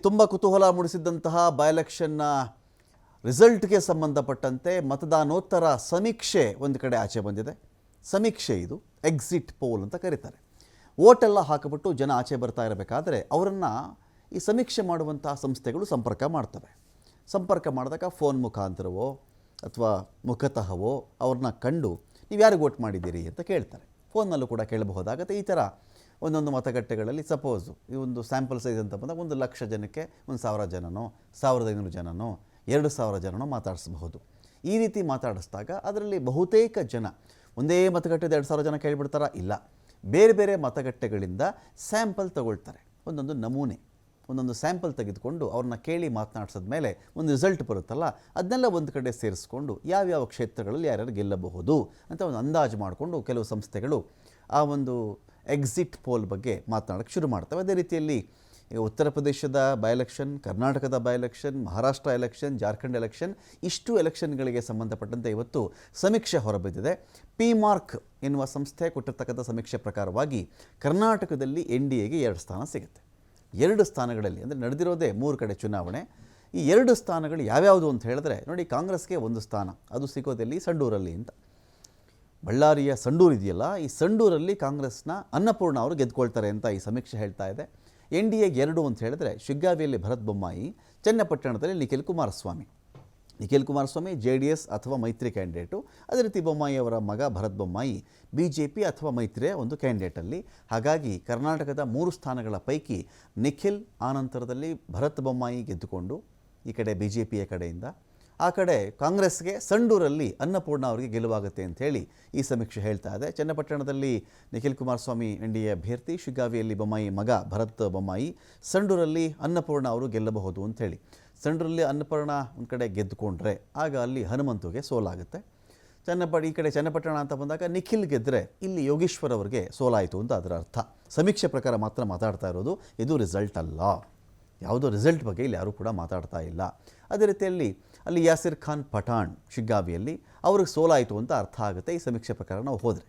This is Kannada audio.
ತುಂಬ ಕುತೂಹಲ ಮೂಡಿಸಿದ್ದಂತಹ ಬೈ ಎಲೆಕ್ಷನ್ನ ರಿಸಲ್ಟ್ಗೆ ಸಂಬಂಧಪಟ್ಟಂತೆ ಮತದಾನೋತ್ತರ ಸಮೀಕ್ಷೆ ಒಂದು ಕಡೆ ಆಚೆ ಬಂದಿದೆ. ಸಮೀಕ್ಷೆ ಇದು ಎಕ್ಸಿಟ್ ಪೋಲ್ ಅಂತ ಕರೀತಾರೆ. ಓಟೆಲ್ಲ ಹಾಕಿಬಿಟ್ಟು ಜನ ಆಚೆ ಬರ್ತಾ ಇರಬೇಕಾದ್ರೆ ಅವರನ್ನು ಈ ಸಮೀಕ್ಷೆ ಮಾಡುವಂತಹ ಸಂಸ್ಥೆಗಳು ಸಂಪರ್ಕ ಮಾಡ್ತವೆ. ಸಂಪರ್ಕ ಮಾಡಿದಾಗ ಫೋನ್ ಮುಖಾಂತರವೋ ಅಥವಾ ಮುಖತಃವೋ ಅವ್ರನ್ನ ಕಂಡು ನೀವು ಯಾರಿಗೆ ವೋಟ್ ಮಾಡಿದ್ದೀರಿ? ಅಂತ ಕೇಳ್ತಾರೆ. ಫೋನ್ನಲ್ಲೂ ಕೂಡ ಕೇಳಬಹುದಾಗತ್ತೆ. ಈ ಥರ ಒಂದೊಂದು ಮತಗಟ್ಟೆಗಳಲ್ಲಿ ಸಪೋಸು ಈ ಒಂದು ಸ್ಯಾಂಪಲ್ ಸೈಜ್ ಅಂತ ಬಂದಾಗ ಒಂದು ಲಕ್ಷ ಜನಕ್ಕೆ, ಒಂದು ಸಾವಿರ ಜನನೋ, ಸಾವಿರದ ಐನೂರು ಜನನೋ, ಎರಡು ಸಾವಿರ ಜನನೋ ಮಾತಾಡಿಸಬಹುದು. ಈ ರೀತಿ ಮಾತಾಡಿಸಿದಾಗ ಅದರಲ್ಲಿ ಬಹುತೇಕ ಜನ ಒಂದೇ ಮತಗಟ್ಟೆದ ಎರಡು ಸಾವಿರ ಜನ ಕೇಳಿಬಿಡ್ತಾರಾ? ಇಲ್ಲ. ಬೇರೆ ಬೇರೆ ಮತಗಟ್ಟೆಗಳಿಂದ ಸ್ಯಾಂಪಲ್ ತಗೊಳ್ತಾರೆ. ಒಂದೊಂದು ನಮೂನೆ, ಒಂದೊಂದು ಸ್ಯಾಂಪಲ್ ತೆಗೆದುಕೊಂಡು ಅವ್ರನ್ನ ಕೇಳಿ ಮಾತನಾಡ್ಸಿದ ಮೇಲೆ ಒಂದು ರಿಸಲ್ಟ್ ಬರುತ್ತಲ್ಲ, ಅದನ್ನೆಲ್ಲ ಒಂದು ಕಡೆ ಸೇರಿಸ್ಕೊಂಡು ಯಾವ್ಯಾವ ಕ್ಷೇತ್ರಗಳಲ್ಲಿ ಯಾರ್ಯಾರು ಗೆಲ್ಲಬಹುದು ಅಂತ ಒಂದು ಅಂದಾಜು ಮಾಡಿಕೊಂಡು ಕೆಲವು ಸಂಸ್ಥೆಗಳು ಆ ಒಂದು ಎಕ್ಸಿಟ್ ಪೋಲ್ ಬಗ್ಗೆ ಮಾತನಾಡೋಕ್ಕೆ ಶುರು ಮಾಡ್ತವೆ. ಅದೇ ರೀತಿಯಲ್ಲಿ ಉತ್ತರ ಪ್ರದೇಶದ ಬೈ ಎಲೆಕ್ಷನ್, ಕರ್ನಾಟಕದ by election, Maharashtra election, Jharkhand election ಇಷ್ಟು ಎಲೆಕ್ಷನ್ಗಳಿಗೆ ಸಂಬಂಧಪಟ್ಟಂತೆ ಇವತ್ತು ಸಮೀಕ್ಷೆ ಹೊರಬಿದ್ದಿದೆ. ಪಿ ಮಾರ್ಕ್ ಎನ್ನುವ ಸಂಸ್ಥೆ ಕೊಟ್ಟಿರ್ತಕ್ಕಂಥ ಸಮೀಕ್ಷೆ ಪ್ರಕಾರವಾಗಿ ಕರ್ನಾಟಕದಲ್ಲಿ ಎನ್ ಡಿ ಎಗೆ ಎರಡು ಸ್ಥಾನ ಸಿಗುತ್ತೆ. ಎರಡು ಸ್ಥಾನಗಳಲ್ಲಿ ಅಂದರೆ ನಡೆದಿರೋದೇ ಮೂರು ಕಡೆ ಚುನಾವಣೆ. ಈ ಎರಡು ಸ್ಥಾನಗಳು ಯಾವ್ಯಾವುದು ಅಂತ ಹೇಳಿದ್ರೆ ನೋಡಿ ಕಾಂಗ್ರೆಸ್ಗೆ ಒಂದು ಸ್ಥಾನ, ಅದು ಸಿಗೋದೆಲ್ಲಿ? ಸಂಡೂರಲ್ಲಿ ಅಂತ. ಬಳ್ಳಾರಿಯ ಸಂಡೂರು ಇದೆಯಲ್ಲ, ಈ ಸಂಡೂರಲ್ಲಿ ಕಾಂಗ್ರೆಸ್ನ ಅನ್ನಪೂರ್ಣ ಅವರು ಗೆದ್ದುಕೊಳ್ತಾರೆ ಅಂತ ಈ ಸಮೀಕ್ಷೆ ಹೇಳ್ತಾ ಇದೆ. ಎನ್ ಡಿ ಎಗೆ ಎರಡು ಅಂತ ಹೇಳಿದ್ರೆ ಶಿಗ್ಗಾವಿಯಲ್ಲಿ ಭರತ್ ಬೊಮ್ಮಾಯಿ, ಚನ್ನಪಟ್ಟಣದಲ್ಲಿ Nikhil Kumaraswamy. Nikhil Kumaraswamy J D S ಅಥವಾ ಮೈತ್ರಿ ಕ್ಯಾಂಡಿಡೇಟು. ಅದೇ ರೀತಿ ಬೊಮ್ಮಾಯಿ ಅವರ ಮಗ Bharat Bommai B J P ಅಥವಾ ಮೈತ್ರಿಯ ಒಂದು ಕ್ಯಾಂಡಿಡೇಟಲ್ಲಿ. ಹಾಗಾಗಿ ಕರ್ನಾಟಕದ ಮೂರು ಸ್ಥಾನಗಳ ಪೈಕಿ ನಿಖಿಲ್ ಆನಂತರದಲ್ಲಿ ಭರತ್ ಬೊಮ್ಮಾಯಿ ಗೆದ್ದುಕೊಂಡು ಈ ಕಡೆ ಬಿ ಜೆ ಪಿಯ ಕಡೆಯಿಂದ ಆ ಕಡೆ ಕಾಂಗ್ರೆಸ್ಗೆ ಸಂಡೂರಲ್ಲಿ ಅನ್ನಪೂರ್ಣ ಅವರಿಗೆ ಗೆಲುವಾಗುತ್ತೆ ಅಂತ ಹೇಳಿ ಈ ಸಮೀಕ್ಷೆ ಹೇಳ್ತಾ ಇದೆ. ಚನ್ನಪಟ್ಟಣದಲ್ಲಿ Nikhil Kumaraswamy N D A ಅಭ್ಯರ್ಥಿ, ಶಿಗ್ಗಾವಿಯಲ್ಲಿ ಬೊಮ್ಮಾಯಿ ಮಗ ಭರತ್ ಬೊಮ್ಮಾಯಿ, ಸಂಡೂರಲ್ಲಿ ಅನ್ನಪೂರ್ಣ ಅವರು ಗೆಲ್ಲಬಹುದು ಅಂತ ಹೇಳಿ. ಸಂಡೂರಲ್ಲಿ ಅನ್ನಪೂರ್ಣ ಒಂದು ಕಡೆ ಗೆದ್ದುಕೊಂಡ್ರೆ ಆಗ ಅಲ್ಲಿ ಹನುಮಂತುಗೆ ಸೋಲಾಗುತ್ತೆ. ಚನ್ನಪಟ್ಟ ಈ ಕಡೆ ಚನ್ನಪಟ್ಟಣ ಅಂತ ಬಂದಾಗ ನಿಖಿಲ್ ಗೆದ್ದರೆ ಇಲ್ಲಿ ಯೋಗೇಶ್ವರ್ ಅವರಿಗೆ ಸೋಲಾಯಿತು ಅಂತ ಅದರ ಅರ್ಥ. ಸಮೀಕ್ಷೆ ಪ್ರಕಾರ ಮಾತ್ರ ಮಾತಾಡ್ತಾ ಇರೋದು. ಇದು ರಿಸಲ್ಟ್ ಅಲ್ಲ. ಯಾವುದೋ ರಿಸಲ್ಟ್ ಬಗ್ಗೆ ಇಲ್ಲಿ ಯಾರೂ ಕೂಡ ಮಾತಾಡ್ತಾ ಇಲ್ಲ. ಅದೇ ರೀತಿಯಲ್ಲಿ ಅಲ್ಲಿ ಯಾಸಿರ್ ಖಾನ್ ಪಠಾಣ್, ಶಿಗ್ಗಾವಿಯಲ್ಲಿ ಅವ್ರಿಗೆ ಸೋಲಾಯಿತು ಅಂತ ಅರ್ಥ ಆಗುತ್ತೆ. ಈ ಸಮೀಕ್ಷೆ ಪ್ರಕಾರ ನಾವು ಹೋದರೆ.